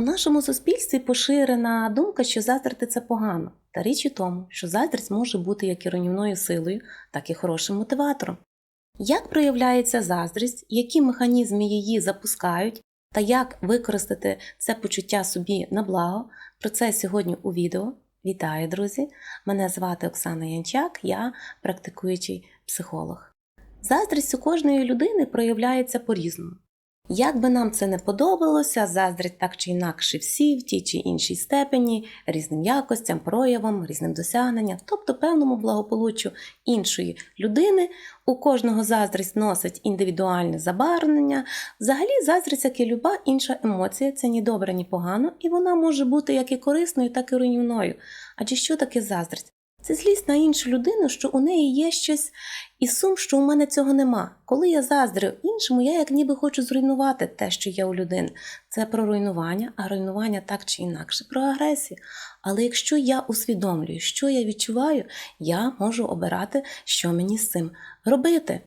У нашому суспільстві поширена думка, що заздрити це погано. Та річ у тому, що заздрість може бути як і руйнівною силою, так і хорошим мотиватором. Як проявляється заздрість, які механізми її запускають, та як використати це почуття собі на благо, про це сьогодні у відео. Вітаю, друзі! Мене звати Оксана Янчак, я практикуючий психолог. Заздрість у кожної людини проявляється по-різному. Як би нам це не подобалося, заздрять так чи інакше всі в тій чи іншій степені, різним якостям, проявам, різним досягненням, тобто певному благополуччю іншої людини. У кожного заздрість носить індивідуальне забарвлення. Взагалі, заздрість, як і люба інша емоція, це ні добре, ні погано, і вона може бути як і корисною, так і руйнівною. Адже що таке заздрість? Це злість на іншу людину, що у неї є щось і сум, що у мене цього нема. Коли я заздрю іншому, я як ніби хочу зруйнувати те, що є у людини. Це про руйнування, а руйнування так чи інакше, про агресію. Але якщо я усвідомлюю, що я відчуваю, я можу обирати, що мені з цим робити.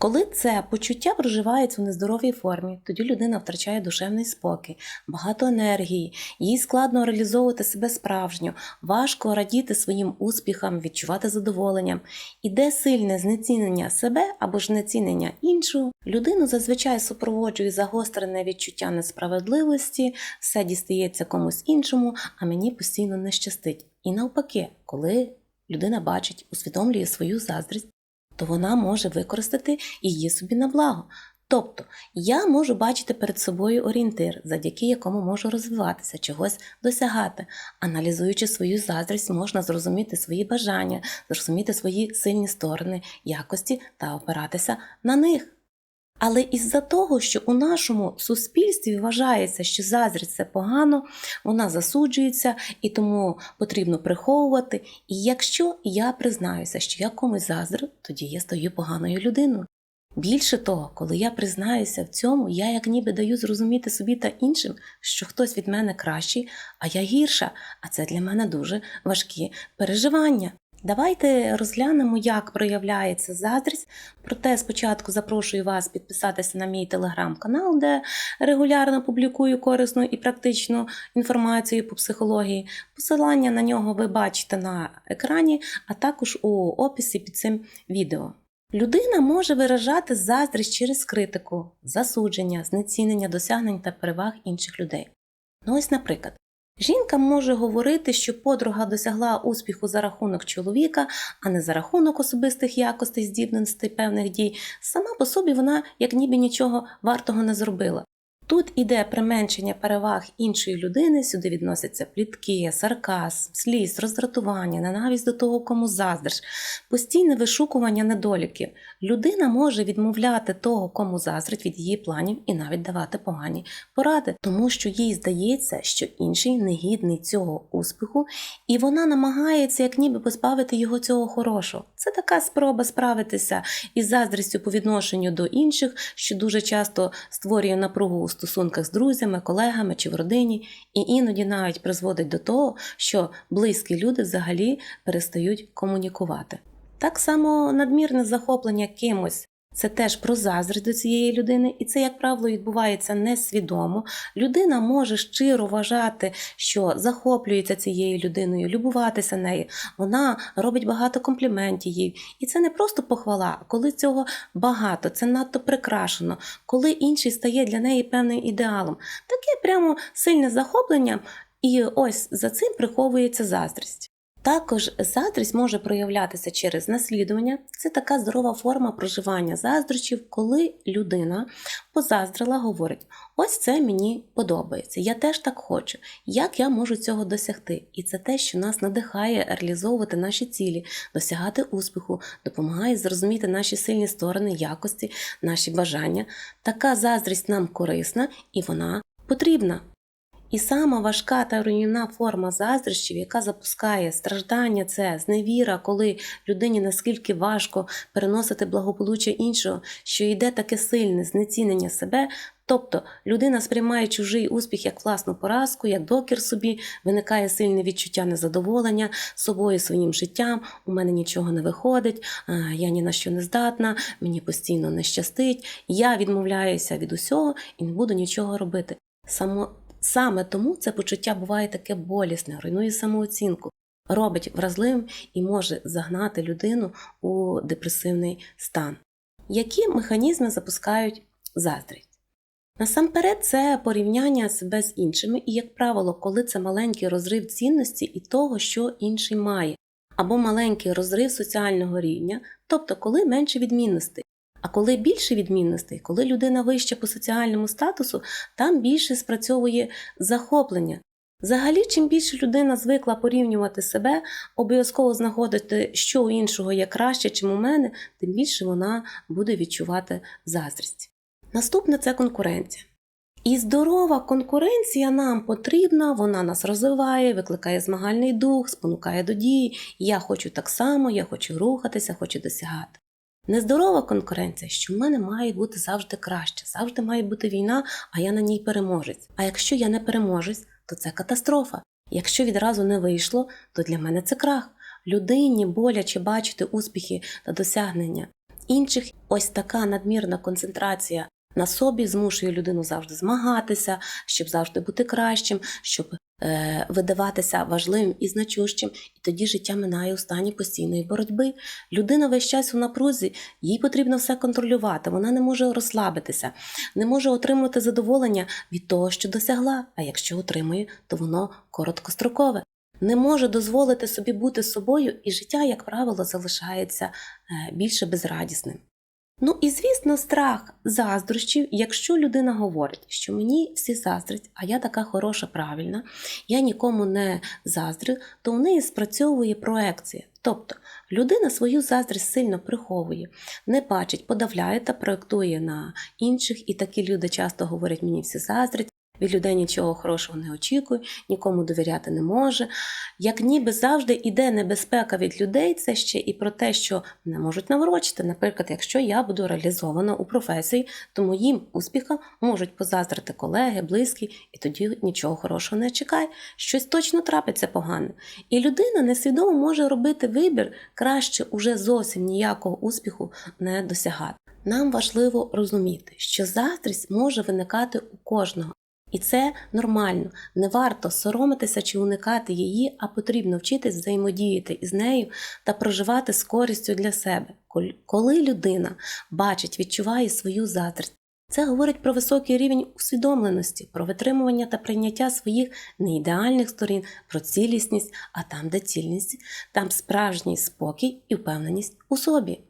Коли це почуття проживається в нездоровій формі, тоді людина втрачає душевний спокій, багато енергії, їй складно реалізовувати себе справжньо, важко радіти своїм успіхам, відчувати задоволення. Іде сильне знецінення себе або знецінення іншого. Людину зазвичай супроводжує загострене відчуття несправедливості, все дістається комусь іншому, а мені постійно не щастить. І навпаки, коли людина бачить, усвідомлює свою заздрість то вона може використати її собі на благо. Тобто я можу бачити перед собою орієнтир, завдяки якому можу розвиватися, чогось досягати. Аналізуючи свою заздрість, можна зрозуміти свої бажання, зрозуміти свої сильні сторони, якості та опиратися на них. Але із-за того, що у нашому суспільстві вважається, що заздрість це погано, вона засуджується і тому потрібно приховувати. І якщо я признаюся, що я комусь заздрю, тоді я стаю поганою людиною. Більше того, коли я признаюся в цьому, я як ніби даю зрозуміти собі та іншим, що хтось від мене кращий, а я гірша, а це для мене дуже важкі переживання. Давайте розглянемо, як проявляється заздрість. Проте спочатку запрошую вас підписатися на мій телеграм-канал, де регулярно публікую корисну і практичну інформацію по психології. Посилання на нього ви бачите на екрані, а також у описі під цим відео. Людина може виражати заздрість через критику, засудження, знецінення досягнень та переваг інших людей. Ну ось, наприклад. Жінка може говорити, що подруга досягла успіху за рахунок чоловіка, а не за рахунок особистих якостей, здібностей певних дій. Сама по собі вона як ніби нічого вартого не зробила. Тут іде применшення переваг іншої людини, сюди відносяться плітки, сарказм, сліз, роздратування, ненависть до того, кому заздриш, постійне вишукування недоліків. Людина може відмовляти того, кому заздрить від її планів і навіть давати погані поради, тому що їй здається, що інший негідний цього успіху, і вона намагається як ніби позбавити його цього хорошого. Це така спроба справитися із заздрістю по відношенню до інших, що дуже часто створює напругу у стосунках з друзями, колегами чи в родині, і іноді навіть призводить до того, що близькі люди взагалі перестають комунікувати. Так само надмірне захоплення кимось. Це теж про заздрість до цієї людини, і це, як правило, відбувається несвідомо. Людина може щиро вважати, що захоплюється цією людиною, любуватися нею. Вона робить багато компліментів їй. І це не просто похвала, коли цього багато, це надто прикрашено, коли інший стає для неї певним ідеалом. Таке прямо сильне захоплення, і ось за цим приховується заздрість. Також заздрість може проявлятися через наслідування. Це така здорова форма проживання заздрощів, коли людина позаздрила, говорить: ось це мені подобається, я теж так хочу. Як я можу цього досягти? І це те, що нас надихає реалізовувати наші цілі, досягати успіху, допомагає зрозуміти наші сильні сторони, якості, наші бажання. Така заздрість нам корисна і вона потрібна. І сама важка та руйнівна форма заздрощів, яка запускає страждання, це зневіра, коли людині наскільки важко переносити благополуччя іншого, що йде таке сильне знецінення себе. Тобто людина сприймає чужий успіх як власну поразку, як докір собі, виникає сильне відчуття незадоволення собою, своїм життям. У мене нічого не виходить, я ні на що не здатна, мені постійно не щастить. Я відмовляюся від усього і не буду нічого робити. Само Саме тому це почуття буває таке болісне, руйнує самооцінку, робить вразливим і може загнати людину у депресивний стан. Які механізми запускають заздрість? Насамперед, це порівняння себе з іншими, і, як правило, коли це маленький розрив цінності і того, що інший має, або маленький розрив соціального рівня, тобто коли менше відмінностей. А коли більше відмінностей, коли людина вища по соціальному статусу, там більше спрацьовує захоплення. Взагалі, чим більше людина звикла порівнювати себе, обов'язково знаходити, що у іншого є краще, чим у мене, тим більше вона буде відчувати заздрість. Наступне це конкуренція. І здорова конкуренція нам потрібна, вона нас розвиває, викликає змагальний дух, спонукає до дії. Я хочу так само, я хочу рухатися, хочу досягати. Нездорова конкуренція, що в мене має бути завжди краще, завжди має бути війна, а я на ній переможець. А якщо я не переможець, то це катастрофа. Якщо відразу не вийшло, то для мене це крах. Людині боляче бачити успіхи та досягнення інших. Ось така надмірна концентрація на собі змушує людину завжди змагатися, щоб завжди бути кращим, щоб видаватися важливим і значущим, і тоді життя минає у стані постійної боротьби. Людина весь час у напрузі, їй потрібно все контролювати, вона не може розслабитися, не може отримувати задоволення від того, що досягла. А якщо отримує, то воно короткострокове. Не може дозволити собі бути собою, і життя, як правило, залишається е, більше безрадісним. Ну і звісно, страх заздрощів, якщо людина говорить, що мені всі заздрять, а я така хороша, правильна, я нікому не заздрю, то в неї спрацьовує проекція. Тобто людина свою заздрість сильно приховує, не бачить, подавляє та проектує на інших, і такі люди часто говорять, мені всі заздрять. Від людей нічого хорошого не очікує, нікому довіряти не може. Як ніби завжди іде небезпека від людей, це ще і про те, що не можуть наврочити. Наприклад, якщо я буду реалізована у професії, то моїм успіхам можуть позаздрити колеги, близькі, і тоді нічого хорошого не чекає. Щось точно трапиться погане. І людина несвідомо може робити вибір, краще уже зовсім ніякого успіху не досягати. Нам важливо розуміти, що заздрість може виникати у кожного. І це нормально. Не варто соромитися чи уникати її, а потрібно вчитись взаємодіяти із нею та проживати з користю для себе. Коли людина бачить, відчуває свою заздрість, це говорить про високий рівень усвідомленості, про витримування та прийняття своїх неідеальних сторін, про цілісність, а там, де цільність, там справжній спокій і впевненість у собі.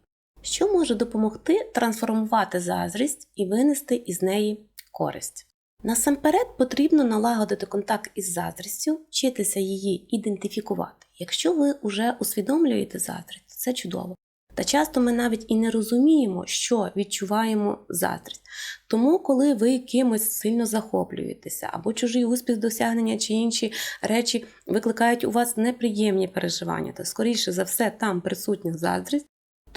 Що може допомогти трансформувати заздрість і винести із неї користь? Насамперед потрібно налагодити контакт із заздрістю, вчитися її ідентифікувати. Якщо ви вже усвідомлюєте заздрість, це чудово. Та часто ми навіть і не розуміємо, що відчуваємо заздрість. Тому, коли ви кимось сильно захоплюєтеся, або чужий успіх досягнення чи інші речі викликають у вас неприємні переживання, то скоріше за все там присутня заздрість,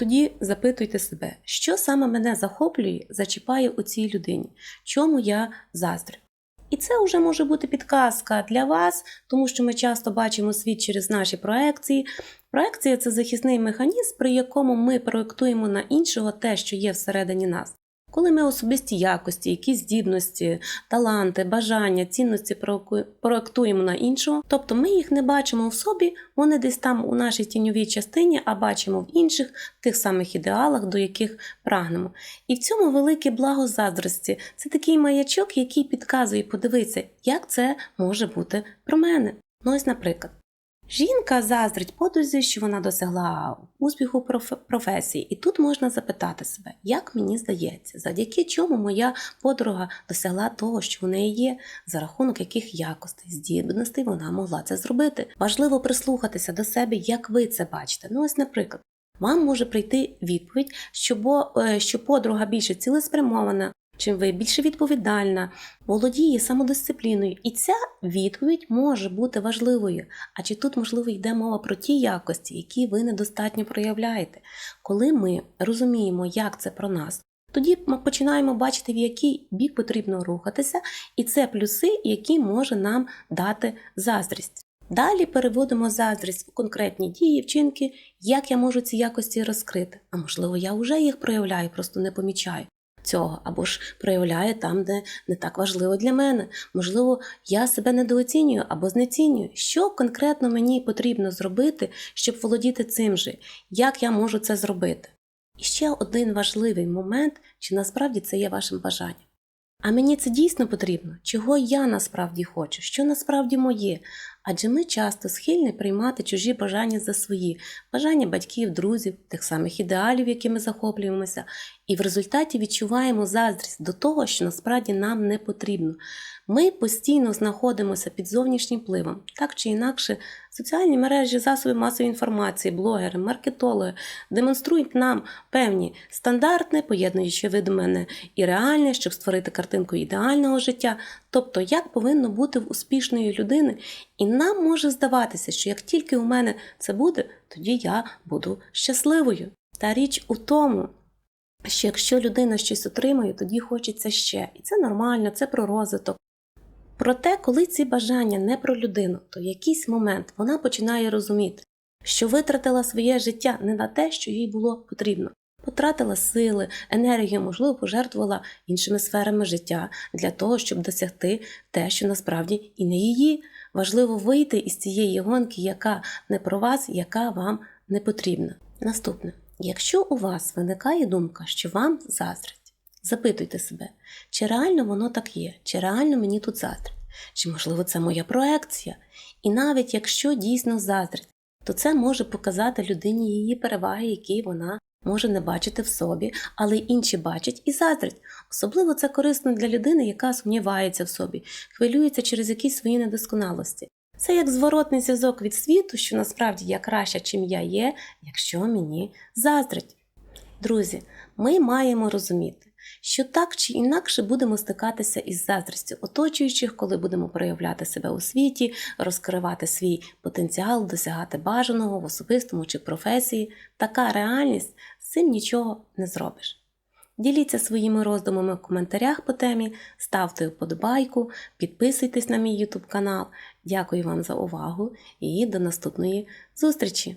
тоді запитуйте себе, що саме мене захоплює, зачіпає у цій людині, чому я заздрю. І це вже може бути підказка для вас, тому що ми часто бачимо світ через наші проекції. Проекція це захисний механізм, при якому ми проектуємо на іншого те, що є всередині нас. Коли ми особисті якості, якісь здібності, таланти, бажання, цінності проектуємо на іншого, тобто ми їх не бачимо в собі, вони десь там у нашій тіньовій частині, а бачимо в інших тих самих ідеалах, до яких прагнемо. І в цьому велике благо заздрості. Це такий маячок, який підказує, подивитися, як це може бути про мене. Ну ось, наприклад. Жінка заздрить подрузі, що вона досягла успіху в професії, і тут можна запитати себе, як мені здається, завдяки чому моя подруга досягла того, що в неї є, за рахунок яких якостей, здібностей вона могла це зробити. Важливо прислухатися до себе, як ви це бачите. Ну, ось, наприклад, вам може прийти відповідь, що, бо, е, що подруга більше цілеспрямована, чим ви більше відповідальна, володіє самодисципліною. І ця відповідь може бути важливою. А чи тут, можливо, йде мова про ті якості, які ви недостатньо проявляєте? Коли ми розуміємо, як це про нас, тоді ми починаємо бачити, в який бік потрібно рухатися, і це плюси, які може нам дати заздрість. Далі переводимо заздрість у конкретні дії, вчинки, як я можу ці якості розкрити. А можливо, я вже їх проявляю, просто не помічаю. Цього, або ж проявляю там, де не так важливо для мене. Можливо, я себе недооцінюю або знецінюю. Що конкретно мені потрібно зробити, щоб володіти цим же? Як я можу це зробити? І ще один важливий момент, чи насправді це є вашим бажанням. А мені це дійсно потрібно, чого я насправді хочу, що насправді моє. Адже ми часто схильні приймати чужі бажання за свої, бажання батьків, друзів, тих самих ідеалів, якими захоплюємося, і в результаті відчуваємо заздрість до того, що насправді нам не потрібно. Ми постійно знаходимося під зовнішнім впливом, так чи інакше, соціальні мережі, засоби масової інформації, блогери, маркетологи демонструють нам певні стандартне, поєднуючи видумене і реальне, щоб створити картинку ідеального життя, тобто як повинно бути в успішної людини. І нам може здаватися, що як тільки у мене це буде, тоді я буду щасливою. Та річ у тому, що якщо людина щось отримує, тоді хочеться ще. І це нормально, це про розвиток. Проте, коли ці бажання не про людину, то в якийсь момент вона починає розуміти, що витратила своє життя не на те, що їй було потрібно. Потратила сили, енергію, можливо, пожертвувала іншими сферами життя для того, щоб досягти те, що насправді і не її. Важливо вийти із цієї гонки, яка не про вас, яка вам не потрібна. Наступне, якщо у вас виникає думка, що вам заздрять, запитуйте себе, чи реально воно так є, чи реально мені тут заздрять, чи можливо це моя проекція. І навіть якщо дійсно заздрять, то це може показати людині її переваги, які вона може не бачити в собі, але й інші бачать і заздрять. Особливо це корисно для людини, яка сумнівається в собі, хвилюється через якісь свої недосконалості. Це як зворотний зв'язок від світу, що насправді я краща, чим я є, якщо мені заздрять. Друзі, ми маємо розуміти, що так чи інакше будемо стикатися із заздрістю оточуючих, коли будемо проявляти себе у світі, розкривати свій потенціал, досягати бажаного в особистому чи професії. Така реальність цим нічого не зробиш. Діліться своїми роздумами в коментарях по темі, ставте вподобайку, підписуйтесь на мій YouTube канал. Дякую вам за увагу і до наступної зустрічі!